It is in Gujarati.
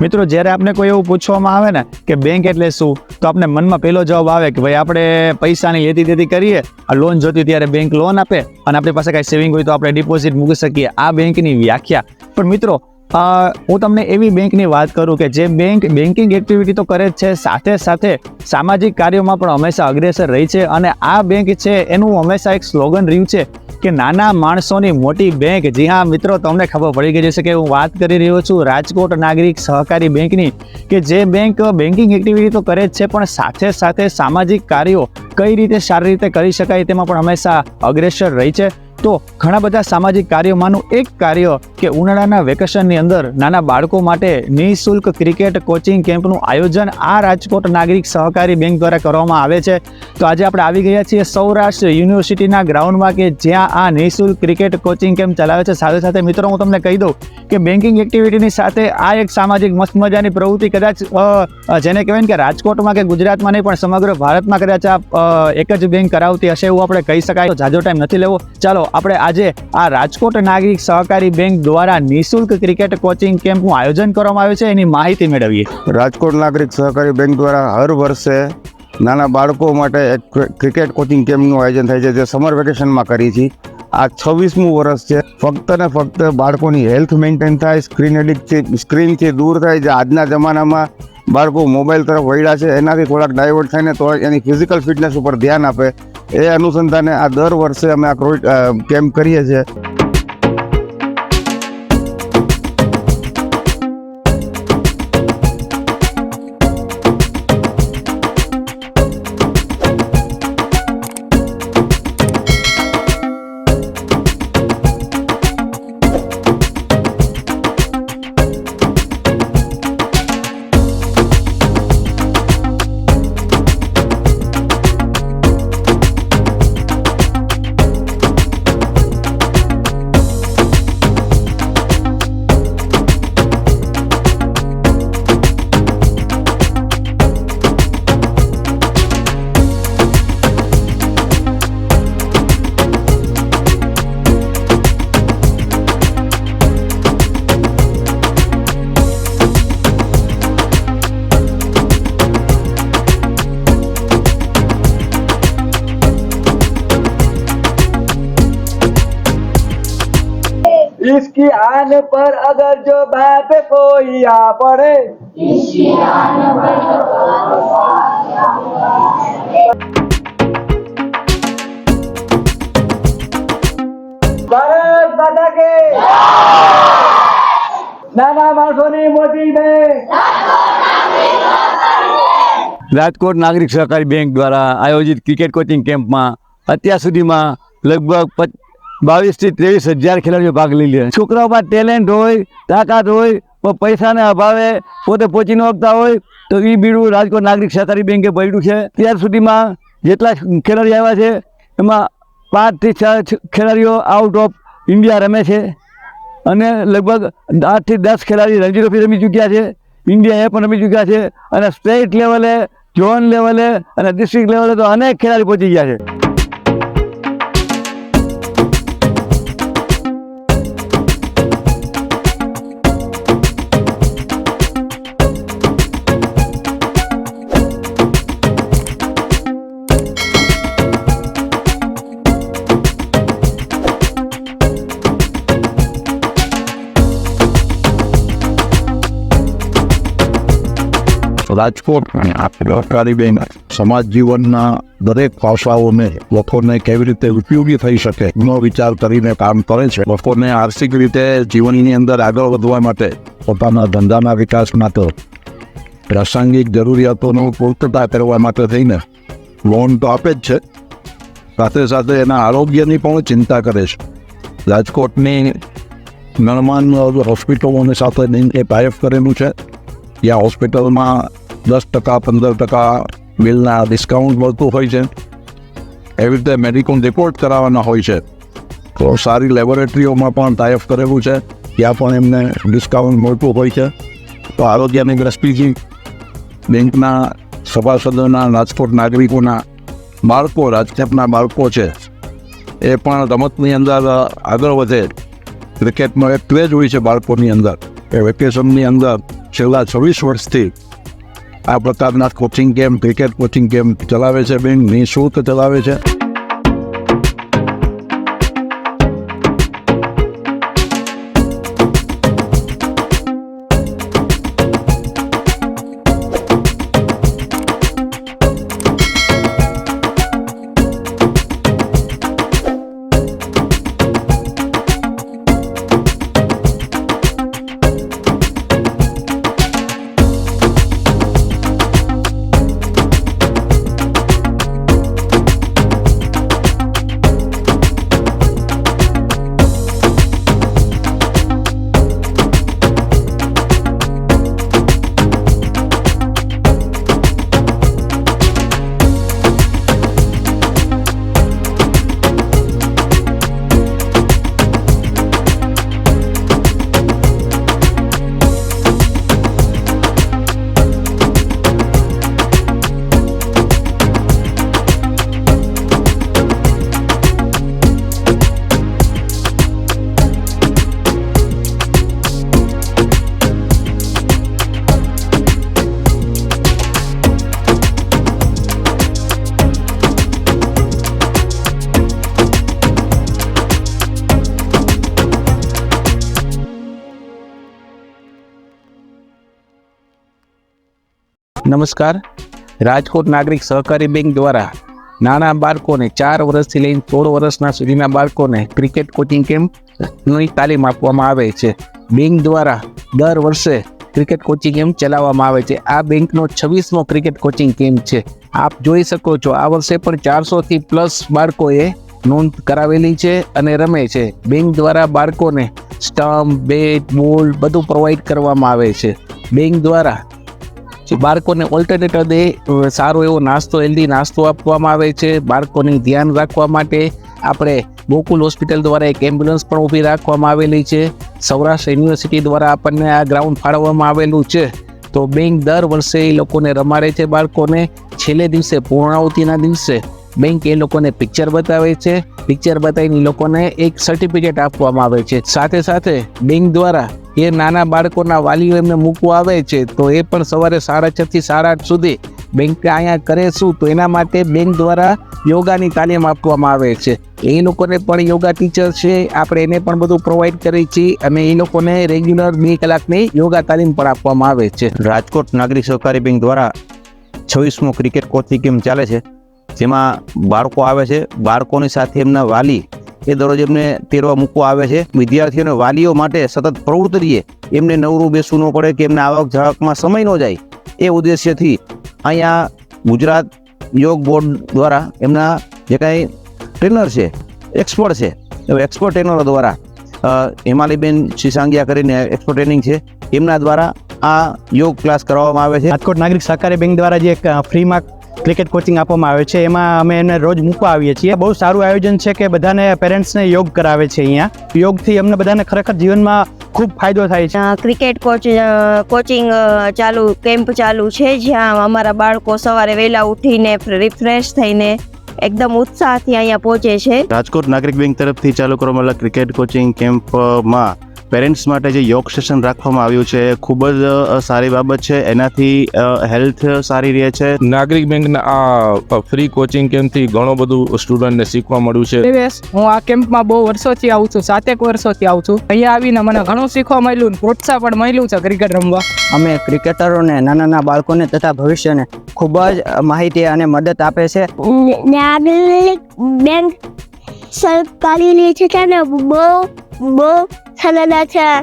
મિત્રો, જ્યારે આપણે કોઈ એવું પૂછવામાં આવે ને કે બેંક એટલે શું, તો આપણે મનમાં પહેલો જવાબ આવે કે ભાઈ, આપણે પૈસાની લેતી દેતી કરીએ, આ લોન જોતી ત્યારે બેંક લોન આપે, અને આપણી પાસે કાંઈ સેવિંગ હોય તો આપણે ડિપોઝિટ મૂકી શકીએ, આ બેંકની વ્યાખ્યા. પણ મિત્રો હું તમને એવી બેંકની વાત કરું કે જે બેંક બેન્કિંગ એક્ટિવિટી તો કરે જ છે, સાથે સાથે સામાજિક કાર્યોમાં પણ હંમેશા અગ્રેસર રહી છે, અને આ બેંક છે, એનું હંમેશા એક સ્લોગન રહ્યું છે કે નાના માણસોની મોટી બેંક. જી હા, મિત્રો, તમને ખબર પડી ગઈ જશે કે હું વાત કરી રહ્યો છું રાજકોટ નાગરિક સહકારી બેંકની, કે જે બેંક બેન્કિંગ એક્ટિવિટી તો કરે જ છે, પણ સાથે સાથે સામાજિક કાર્યો કઈ રીતે સારી રીતે કરી શકાય તેમાં પણ હંમેશા અગ્રેસર રહી છે. તો ઘણા બધા સામાજિક કાર્યોમાંનું એક કાર્ય કે ઉનાળાના વેકેશનની અંદર નાના બાળકો માટે નિઃશુલ્ક ક્રિકેટ કોચિંગ કેમ્પનું આયોજન આ રાજકોટ નાગરિક સહકારી બેંક દ્વારા કરવામાં આવે છે. તો આજે આપણે આવી ગયા છીએ સૌરાષ્ટ્ર યુનિવર્સિટીના ગ્રાઉન્ડમાં કે જ્યાં આ નિઃશુલ્ક ક્રિકેટ કોચિંગ કેમ્પ ચલાવે છે. સાથે સાથે મિત્રો, હું તમને કહી દઉં કે બેન્કિંગ એક્ટિવિટીની સાથે આ એક સામાજિક મસ્ત મજાની પ્રવૃત્તિ કદાચ જેને કહેવાય ને કે રાજકોટમાં કે ગુજરાતમાં નહીં, પણ સમગ્ર ભારતમાં કદાચ આ એક જ બેંક કરાવતી હશે એવું આપણે કહી શકાય. જાજો ટાઈમ નથી લેવો. ચાલો આપણે આજે આ રાજકોટ નાગરિક સહકારી બેંક દ્વારા નિઃશુલ્ક ક્રિકેટ કોચિંગ કેમ્પનું આયોજન કરવામાં આવ્યું છે. એની માહિતી મેળવીએ. રાજકોટ નાગરિક સહકારી બેંક દ્વારા હર વર્ષે નાના બાળકો માટે એક ક્રિકેટ કોચિંગ કેમ્પનું આયોજન થાય છે, જે સમર વેકેશનમાં કરી છે. આ છવ્વીસમું વર્ષ છે. ફક્ત ને ફક્ત બાળકોની હેલ્થ મેન્ટેન થાય, સ્ક્રીન એડિક્ટથી સ્ક્રીનથી દૂર થાય, જે આજના જમાનામાં બાળકો મોબાઈલ તરફ વળ્યા છે, એનાથી થોડાક ડાયવર્ટ થાય ને તો એની ફિઝિકલ ફિટનેસ ઉપર ધ્યાન આપે. એ અનુસંધાને આ દર વર્ષે અમે આ કેમ્પ કરીએ છીએ. इसकी आन पर अगर जो बात कोई आ पड़े ભારત માતા કે નાના માણસોની મોટી બેંક રાજકોટ નાગરિક સહકારી બેંક દ્વારા આયોજિત ક્રિકેટ કોચિંગ કેમ્પમાં અત્યાર સુધીમાં લગભગ બાવીસથી ત્રેવીસ હજાર ખેલાડીઓ ભાગ લઈ લે. છોકરાઓમાં ટેલેન્ટ હોય, તાકાત હોય, પણ પૈસાના અભાવે પોતે પહોંચી ન શકતા હોય, તો એ બીડું રાજકોટ નાગરિક સહકારી બેંકે ભર્યું છે. ત્યાર સુધીમાં જેટલા ખેલાડીઓ આવ્યા છે, એમાં પાંચથી છ ખેલાડીઓ આઉટ ઓફ ઇન્ડિયા રમે છે. અને લગભગ આઠથી દસ ખેલાડી રણજી ટ્રોફી રમી ચૂક્યા છે. ઇન્ડિયા એ પણ રમી ચૂક્યા છે. અને સ્ટેટ લેવલે ઝોન લેવલે અને ડિસ્ટ્રિક્ટ લેવલે તો અનેક ખેલાડી પહોંચી ગયા છે. રાજકોટ સહકારી બેન, સમાજ જીવનના દરેક પાસાઓને લોકોને કેવી રીતે ઉપયોગી થઈ શકે એનો વિચાર કરીને કામ કરે છે. લોકોને આર્થિક રીતે જીવનની અંદર આગળ વધવા માટે પોતાના ધંધાના વિકાસ માટે, પ્રાસંગિક જરૂરિયાતોનો પૂર્તતા કરવા માટે થઈને લોન તો આપે જ છે. સાથે સાથે એના આરોગ્યની પણ ચિંતા કરે છે. રાજકોટની નણમાન હોસ્પિટલોની સાથે એ ટાઈપ કરેલું છે. ત્યાં હોસ્પિટલમાં દસ ટકા, પંદર ટકા બિલના ડિસ્કાઉન્ટ મળતું હોય છે. એવી રીતે મેડિકલ રિપોર્ટ કરાવવાના હોય છે. તો સારી લેબોરેટરીઓમાં પણ ટાઈપ કરેલું છે. ત્યાં પણ એમને ડિસ્કાઉન્ટ મળતું હોય છે. તો આરોગ્યની દ્રષ્ટિથી બેંકના સભાસદોના, રાજકોટ નાગરિકોના બાળકો રાજકોટના બાળકો છે. એ પણ રમતની અંદર આગળ વધે. ક્રિકેટનો એક ક્રેજ હોય છે બાળકોની અંદર. એ વેકેશનની અંદર છેલ્લા છવ્વીસ વર્ષથી આ પ્રકારના coaching game cricket coaching game ચલાવે છે બેંક નિઃશુલ્ક ચલાવે છે? નમસ્કાર. રાજકોટ નાગરિક સહકારી બેંક દ્વારા નાના બાળકોને ચાર વર્ષથી લઈને સોળ વર્ષના સુધીના બાળકોને ક્રિકેટ કોચિંગ કેમ્પની તાલીમ આપવામાં આવે છે. બેંક દ્વારા દર વર્ષે ક્રિકેટ કોચિંગ કેમ્પ ચલાવવામાં આવે છે. આ બેંકનો છવ્વીસમો ક્રિકેટ કોચિંગ કેમ્પ છે. આપ જોઈ શકો છો, આ વર્ષે પણ ચારસોથી પ્લસ બાળકોએ નોંધ કરાવેલી છે અને રમે છે. બેંક દ્વારા બાળકોને સ્ટમ્પ, બેટ, બોલ બધું પ્રોવાઈડ કરવામાં આવે છે. બેંક દ્વારા જે બાળકોને ઓલ્ટરનેટર દે સારો એવો નાસ્તો હેલ્ધી નાસ્તો આપવામાં આવે છે. બાળકોને ધ્યાન રાખવા માટે આપણે ગોકુલ હોસ્પિટલ દ્વારા એક એમ્બ્યુલન્સ પણ ઊભી રાખવામાં આવેલી છે. સૌરાષ્ટ્ર યુનિવર્સિટી દ્વારા આપણને આ ગ્રાઉન્ડ ફાળવવામાં આવેલું છે. તો બેંક દર વર્ષે એ લોકોને રમાડે છે બાળકોને. છેલ્લે દિવસે પૂર્ણાવતીના દિવસે બેંક એ લોકોને પિક્ચર બતાવે છે. પિક્ચર બતાવીને લોકોને એક સર્ટિફિકેટ આપવામાં આવે છે. સાથે સાથે બેંક દ્વારા એ નાના બાળકોના વાલીઓ એમને મૂકવા આવે છે, તો એ પણ સવારે સાડા છ થી સાડા આઠ સુધી બેંક અહીંયા કરે શું? તો એના માટે બેંક દ્વારા યોગાની તાલીમ આપવામાં આવે છે. એ લોકોને પણ યોગા ટીચર છે. આપણે એને પણ બધું પ્રોવાઈડ કરીએ છીએ અને એ લોકોને રેગ્યુલર બે કલાકની યોગા તાલીમ પણ આપવામાં આવે છે. રાજકોટ નાગરિક સહકારી બેંક દ્વારા છવ્વીસમો ક્રિકેટ કોચિંગ કેમ ચાલે છે. જેમાં બાળકો આવે છે બાળકોની સાથે એમના વાલી એ દરરોજ એમને તેરવા મૂકવા આવે છે. વિદ્યાર્થીઓને વાલીઓ માટે સતત પ્રવૃત્તિ રહીએ એમને નવરું બેસવું ન પડે કે એમને આવક જાવકમાં સમય ન જાય એ ઉદ્દેશ્યથી અહીંયા ગુજરાત યોગ બોર્ડ દ્વારા એમના જે કાંઈ ટ્રેનર છે એક્સપર્ટ છે એક્સપર્ટ ટ્રેનરો દ્વારા અ, સિસાંગિયા કરીને એક્સપર્ટ ટ્રેનિંગ છે એમના દ્વારા આ યોગ ક્લાસ કરવામાં આવે છે. રાજકોટ નાગરિક સહકારી બેંક દ્વારા જે ફ્રીમાં ક્રિકેટ કોચિંગ આપવામાં આવે છે. એમાં અમે એને રોજ મૂકવા આવીએ છીએ. બહુ સારું આયોજન છે કે બધાને પેરેન્ટ્સને યોગ કરાવે છે અહીંયા. યોગથી અમને બધાને ખરેખર જીવનમાં ખૂબ ફાયદો થાય છે. ક્રિકેટ કોચ કોચિંગ ચાલુ કેમ્પ ચાલુ છે જ્યાં અમારા બાળકો સવારે વહેલા ઉઠીને રિફ્રેશ થઈને એકદમ ઉત્સાહથી અહીંયા પહોંચે છે. રાજકોટ નાગરિક બેંક તરફથી ચાલુ કરવામાં આવેલા ક્રિકેટ કોચિંગ કેમ્પમાં પેરેન્ટ્સ માટે જે યોગ સેશન રાખવામાં આવ્યું છે એ ખૂબ જ સારી બાબત છે. એનાથી હેલ્થ સારી રહે છે. નાગરિક બેંકના આ ફ્રી કોચિંગ કેમ્પથી ઘણો બધું સ્ટુડન્ટને શીખવા મળ્યું છે. હું આ કેમ્પમાં બહુ વર્ષોથી આવું છું સાતેક વર્ષોથી આવું છું. અહીંયા આવીને મને ઘણું શીખવા મળ્યું ને પ્રોત્સાહન પણ મળ્યું છે ક્રિકેટ રમવા. અમે ક્રિકેટરોને નાના નાના બાળકોને તથા ભવિષ્યને ખૂબ જ માહિતી અને મદદ આપે છે. નાગરિક બેંક સરકારી છે ને બહુ બહુ સરળ છે